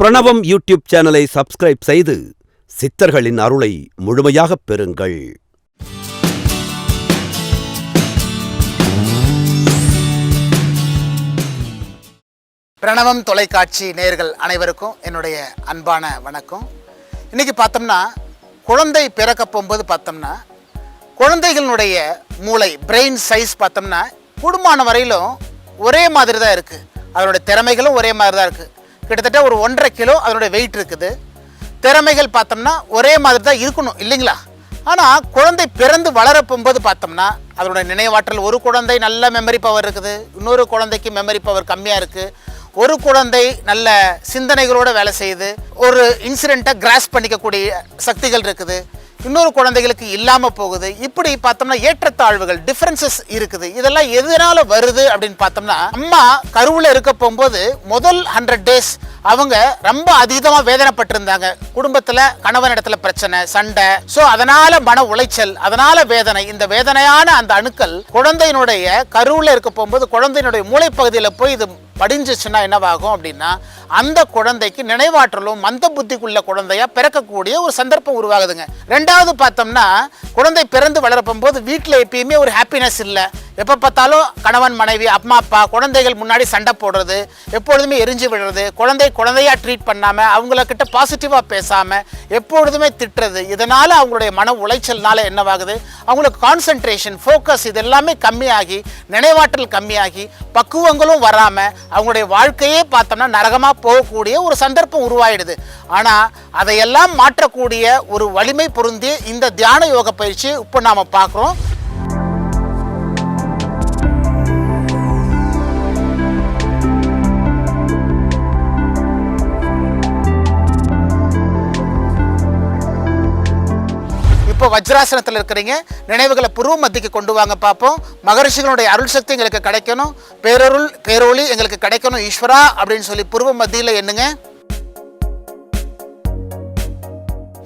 பிரணவம் யூடியூப் சேனலை சப்ஸ்கிரைப் செய்து சித்தர்களின் அருளை முழுமையாகப் பெறுங்கள். பிரணவம் தொலைக்காட்சி நேர்கள் அனைவருக்கும் என்னுடைய அன்பான வணக்கம். இன்னைக்கு பார்த்தோம்னா குழந்தை பிறக்க போகும்போது பார்த்தோம்னா குழந்தைகளுடைய மூளை பிரெயின் சைஸ் பார்த்தோம்னா கூடுமான வரையிலும் ஒரே மாதிரி தான் இருக்குது அதனுடைய திறமைகளும் ஒரே மாதிரி தான் இருக்குது கிட்டத்தட்ட ஒரு ஒன்றரை கிலோ அதனுடைய வெயிட் இருக்குது. திறமைகள் பார்த்தோம்னா ஒரே மாதிரி தான் இருக்கணும் இல்லைங்களா? ஆனால் குழந்தை பிறந்து வளர போகும்போது பார்த்தோம்னா அதனுடைய நினைவாற்றல் ஒரு குழந்தை நல்ல மெமரி பவர் இருக்குது இன்னொரு குழந்தைக்கு மெமரி பவர் கம்மியாக இருக்குது ஒரு குழந்தை நல்ல சிந்தனைகளோட வேலை செய்யுது ஒரு இன்சிடெண்ட்டை கிராஸ் பண்ணிக்கக்கூடிய சக்திகள் இருக்குது. இன்னொரு குழந்தைகளுக்கு இல்லாமல் போகுது. இப்படி பார்த்தோம்னா ஏற்றத்தாழ்வுகள் டிஃப்ரென்சஸ் இருக்குது. இதெல்லாம் எதனால வருது அப்படின்னு பார்த்தோம்னா அம்மா கருவில் இருக்க போகும்போது முதல் ஹண்ட்ரட் டேஸ் அவங்க ரொம்ப அதீதமாக வேதனைப்பட்டிருந்தாங்க. குடும்பத்தில் கணவன் இடத்துல பிரச்சனை சண்டை. ஸோ அதனால மன உளைச்சல் அதனால வேதனை. இந்த வேதனையான அந்த அணுக்கள் குழந்தையினுடைய கருவில் இருக்க போகும்போது குழந்தையினுடைய மூளைப்பகுதியில் போய் இது படிஞ்சிச்சுன்னா என்னவாகும் அப்படின்னா அந்த குழந்தைக்கு நினைவாற்றலும் மந்த புத்திக்குள்ள குழந்தையா பிறக்கக்கூடிய ஒரு சந்தர்ப்பம் உருவாகுதுங்க. ரெண்டாவது பார்த்தோம்னா குழந்தை பிறந்து வளரப்பும் போது வீட்டில் எப்பயுமே ஒரு ஹாப்பினஸ் இல்லை. எப்போ பார்த்தாலும் கணவன் மனைவி அம்மா அப்பா குழந்தைகள் முன்னாடி சண்டை போடுறது எப்பொழுதுமே எரிஞ்சு விடுறது குழந்தை குழந்தையா ட்ரீட் பண்ணாமல் அவங்களக்கிட்ட பாசிட்டிவாக பேசாமல் எப்பொழுதுமே திட்டுறது. இதனால் அவங்களுடைய மன உளைச்சல்னால என்னவாகுது? அவங்களுக்கு கான்சென்ட்ரேஷன் ஃபோக்கஸ் இது எல்லாமே கம்மியாகி நினைவாற்றல் கம்மியாகி பக்குவங்களும் வராமல் அவங்களுடைய வாழ்க்கையே பார்த்தோம்னா நரகமாக போகக்கூடிய ஒரு சந்தர்ப்பம் உருவாயிடுது. ஆனால் அதையெல்லாம் மாற்றக்கூடிய ஒரு வலிமை பொருந்திய இந்த தியான யோக பயிற்சி இப்போ நாம் பார்க்குறோம். இப்போ வஜ்ராசனத்தில் இருக்கிறீங்க. நினைவுகளை புருவ மத்திக்கு கொண்டு வாங்க பார்ப்போம். மகரிஷிகளுடைய அருள் சக்தி எங்களுக்கு கிடைக்கணும். பேரருள் பேரொளி எங்களுக்கு கிடைக்கணும். ஈஸ்வரா அப்படின்னு சொல்லி புருவ மத்தியில் என்னங்க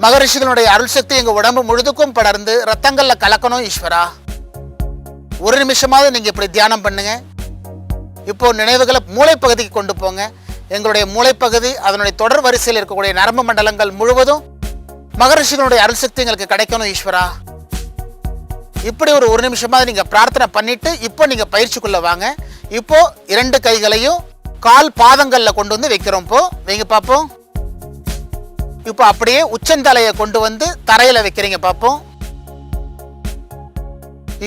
மகரிஷிகளுடைய அருள் சக்தி எங்கள் உடம்பு முழுதுக்கும் படர்ந்து ரத்தங்களில் கலக்கணும் ஈஸ்வரா. ஒரு நிமிஷமாவது நீங்கள் இப்படி தியானம் பண்ணுங்க. இப்போ நினைவுகளை மூளைப்பகுதிக்கு கொண்டு போங்க. எங்களுடைய மூளைப்பகுதி அதனுடைய தொடர் வரிசையில் இருக்கக்கூடிய நரம்பு மண்டலங்கள் முழுவதும் மகரிஷிகளுடைய அருள் சக்தி எங்களுக்கு கிடைக்கணும் ஈஸ்வரா. இப்படி ஒரு ஒரு நிமிஷமாக நீங்க பிரார்த்தனை பண்ணிட்டு இப்போ நீங்க பயிற்சிக்குள்ள வாங்க. இப்போ இரண்டு கைகளையும் கால் பாதங்கள்ல கொண்டு வந்து வைக்கிறோம் இப்போ வைங்க பார்ப்போம் இப்போ அப்படியே உச்சந்தலையை கொண்டு வந்து தரையில வைக்கிறீங்க பார்ப்போம்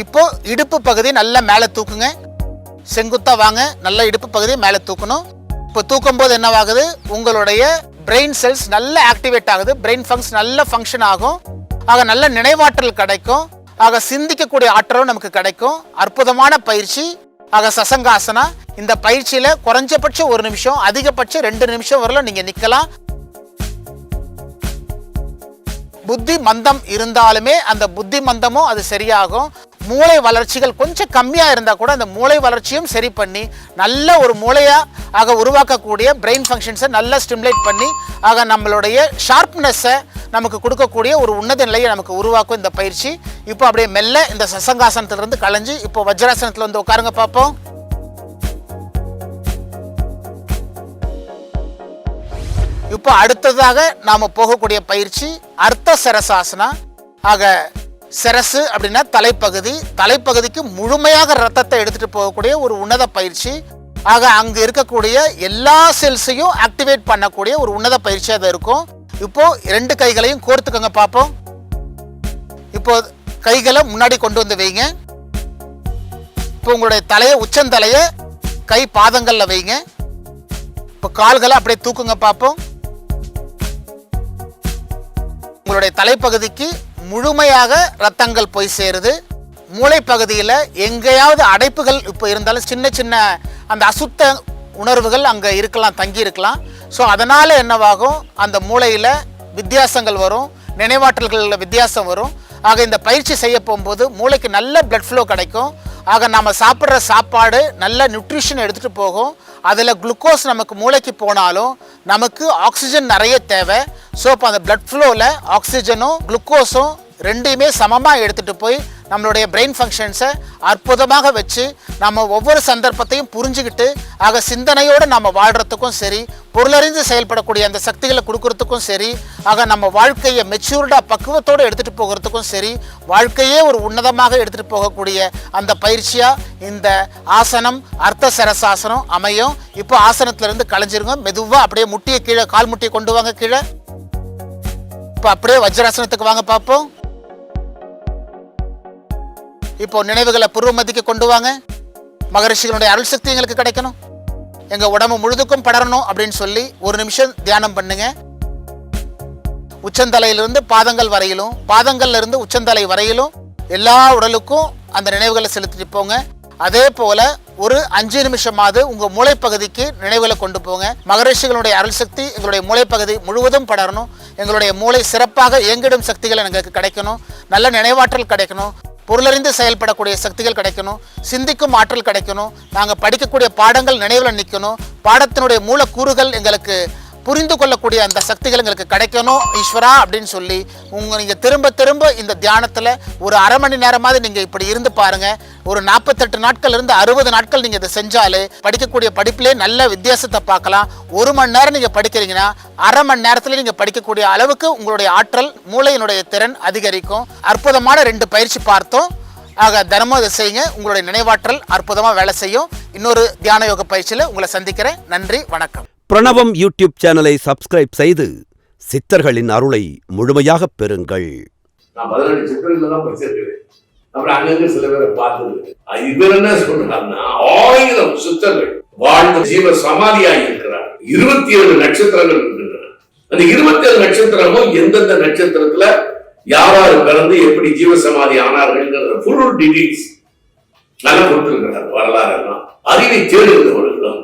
இப்போ இடுப்பு பகுதி நல்லா மேலே தூக்குங்க. செங்குத்தா வாங்க நல்ல இடுப்பு பகுதியை மேலே தூக்கணும். இப்போ தூக்கும் போது என்னவாகுது? உங்களுடைய பிரெயின் செல்ஸ் நல்ல ஆக்டிவேட் ஆகுது பிரெயின் ஃபங்க்ஸ் நல்ல ஃபங்க்ஷன் ஆகும். ஆக நல்ல நினைவாற்றல் கிடைக்கும். ஆக சிந்திக்கக்கூடிய ஆற்றலும் நமக்கு கிடைக்கும். அற்புதமான பயிற்சி. ஆக சசங்காசனா இந்த பயிற்சியில குறைஞ்சபட்சம் ஒரு நிமிஷம் அதிகபட்சம் ரெண்டு நிமிஷம் வரலாம் நீங்க நிக்கலாம். புத்தி மந்தம் இருந்தாலுமே அந்த புத்தி மந்தமும் அது சரியாகும். மூளை வளர்ச்சிகள் கொஞ்சம் கம்மியாக இருந்தால் கூட அந்த மூளை வளர்ச்சியும் சரி பண்ணி நல்ல ஒரு மூளையாக ஆக உருவாக்கக்கூடிய பிரெயின் ஃபங்க்ஷன்ஸை நல்லா ஸ்டிமுலேட் பண்ணி ஆக நம்மளுடைய ஷார்ப்னஸ்ஸை நமக்கு கொடுக்கக்கூடிய ஒரு உன்னத நிலையை நமக்கு உருவாக்கும் இந்த பயிற்சி. இப்போ அப்படியே மெல்ல இந்த சசங்காசனத்திலிருந்து கலைஞ்சு இப்போ வஜ்ராசனத்தில் வந்து உட்காருங்க பார்ப்போம் இப்போ அடுத்ததாக நாம் போகக்கூடிய பயிற்சி அர்த்த சரசாசனா ஆக சிரசு அப்படின்னா தலைப்பகுதி. தலைப்பகுதிக்கு முழுமையாக ரத்தத்தை எடுத்துகிட்டு போகக்கூடிய ஒரு உன்னத பயிற்சி. ஆக அங்கே இருக்கக்கூடிய எல்லா செல்ஸையும் ஆக்டிவேட் பண்ணக்கூடிய ஒரு உன்னத பயிற்சியாக அது இருக்கும். இப்போ ரெண்டு கைகளையும் கோர்த்துக்கோங்க பார்ப்போம் இப்போ கைகளை முன்னாடி கொண்டு வந்து வைங்க. இப்போ உங்களுடைய தலையை உச்சந்தலையை கை பாதங்களில் வைங்க. இப்போ கால்களை அப்படியே தூக்குங்க பார்ப்போம் உங்களுடைய தலைப்பகுதிக்கு முழுமையாக ரத்தங்கள் போய் சேருது. மூளை பகுதியில் எங்கேயாவது அடைப்புகள் இப்போ இருந்தாலும் சின்ன சின்ன அந்த அசுத்த உணர்வுகள் அங்கே இருக்கலாம் தங்கி இருக்கலாம். ஸோ அதனால் என்னவாகும்? அந்த மூளையில் வித்தியாசங்கள் வரும். நினைவாற்றல்களில் வித்தியாசம் வரும். ஆக இந்த பயிற்சி செய்ய போகும்போது மூளைக்கு நல்ல பிளட் ஃப்ளோ கிடைக்கும். ஆக நம்ம சாப்பிட்ற சாப்பாடு நல்ல நியூட்ரிஷன் எடுத்துகிட்டு போகும். அதில் குளுக்கோஸ் நமக்கு மூளைக்கு போனாலும் நமக்கு ஆக்சிஜன் நிறைய தேவை. ஸோ இப்போ அந்த பிளட் ஃப்ளோவில் ஆக்சிஜனும் குளுக்கோஸும் ரெண்டையுமே சமமாக எடுத்துகிட்டு போய் நம்மளுடைய பிரெயின் ஃபங்க்ஷன்ஸை அற்புதமாக வச்சு நம்ம ஒவ்வொரு சந்தர்ப்பத்தையும் புரிஞ்சுக்கிட்டு ஆக சிந்தனையோடு நம்ம வாழ்கிறதுக்கும் சரி பொருளறிந்து செயல்படக்கூடிய அந்த சக்திகளை கொடுக்கறதுக்கும் சரி ஆக நம்ம வாழ்க்கையை மெச்சூர்டாக பக்குவத்தோடு எடுத்துகிட்டு போகிறதுக்கும் சரி வாழ்க்கையே ஒரு உன்னதமாக எடுத்துகிட்டு போகக்கூடிய அந்த பயிற்சியாக இந்த ஆசனம் அர்த்த சரசாசனம் அமையும். இப்போ ஆசனத்திலிருந்து கலைஞ்சிருங்க. மெதுவாக அப்படியே முட்டியை கீழே கால் முட்டியை கொண்டு வாங்க கீழே. இப்போ அப்படியே வஜ்ராசனத்துக்கு வாங்க பார்ப்போம். இப்போ நினைவுகளை பூர்வமதிக்கு கொண்டு வாங்க. மகரிஷிகளுடைய அருள் சக்தி எங்களுக்கு கிடைக்கணும். எங்கள் உடம்பு முழுதுக்கும் படரணும் அப்படின்னு சொல்லி ஒரு நிமிஷம் தியானம் பண்ணுங்க. உச்சந்தலையிலிருந்து பாதங்கள் வரையிலும் பாதங்கள்ல இருந்து உச்சந்தலை வரையிலும் எல்லா உடலுக்கும் அந்த நினைவுகளை செலுத்திட்டு போங்க. அதே போல ஒரு அஞ்சு நிமிஷமாவது உங்க மூளைப்பகுதிக்கு நினைவுகளை கொண்டு போங்க. மகரிஷிகளுடைய அருள் சக்தி எங்களுடைய மூளைப்பகுதி முழுவதும் படரணும். எங்களுடைய மூளை சிறப்பாக இயங்கிடும் சக்திகள் எங்களுக்கு கிடைக்கணும். நல்ல நினைவாற்றல் கிடைக்கணும். பொருளறிந்து செயல்படக்கூடிய சக்திகள் கிடைக்கணும். சிந்திக்கும் ஆற்றல் கிடைக்கணும். நாங்கள் படிக்கக்கூடிய பாடங்கள் நினைவில் நிற்கணும் பாடத்தினுடைய மூலக்கூறுகள் எங்களுக்கு புரிந்து கொள்ளக்கூடிய அந்த சக்திகள் எங்களுக்கு கிடைக்கணும் ஈஸ்வரா அப்படின்னு சொல்லி உங்க நீங்க திரும்ப திரும்ப இந்த தியானத்துல ஒரு அரை மணி நேரமாவது நீங்க இப்படி இருந்து பாருங்க. ஒரு நாற்பத்தெட்டு நாட்கள் இருந்து அறுபது நாட்கள் நீங்க இதை செஞ்சாலே படிக்கக்கூடிய படிப்பிலே நல்ல வித்தியாசத்தை பார்க்கலாம். ஒரு மணி நேரம் நீங்க படிக்கிறீங்கன்னா அரை மணி நேரத்துல நீங்க படிக்கக்கூடிய அளவுக்கு உங்களுடைய ஆற்றல் மூளையினுடைய திறன் அதிகரிக்கும். அற்புதமான ரெண்டு பயிற்சி பார்த்தோம். ஆக தினமும் இதை செய்யுங்க. உங்களுடைய நினைவாற்றல் அற்புதமாக வேலை செய்யும். இன்னொரு தியான யோக பயிற்சியில் உங்களை சந்திக்கிறேன். நன்றி வணக்கம். பிரணவம் யூடியூப் சேனலை சப்ஸ்கிரைப் செய்து சித்தர்களின் அருளை முழுமையாக பெறுங்கள். நான் பதினெட்டு சித்திரங்கள் தான் படிச்சிருக்கிறேன். அப்புறம் அங்கங்க சில பேரை பார்த்தது இவர் என்ன சொல்றாருன்னா ஆயிரம் சித்தர்கள் வாழ்ந்த ஜீவ சமாதியாக இருக்கிறார். இருபத்தி ஏழு நட்சத்திரங்கள் இருக்கின்றன. அந்த இருபத்தி ஏழு நட்சத்திரமும் எந்தெந்த நட்சத்திரத்துல யாராரு பிறந்து எப்படி ஜீவ சமாதி ஆனார்கள் ஃபுல் டீடைல்ஸ் நல்லா கொடுத்திருக்கிறார் வரலாறு எல்லாம். அறிவை தேடுகிறவர்களும்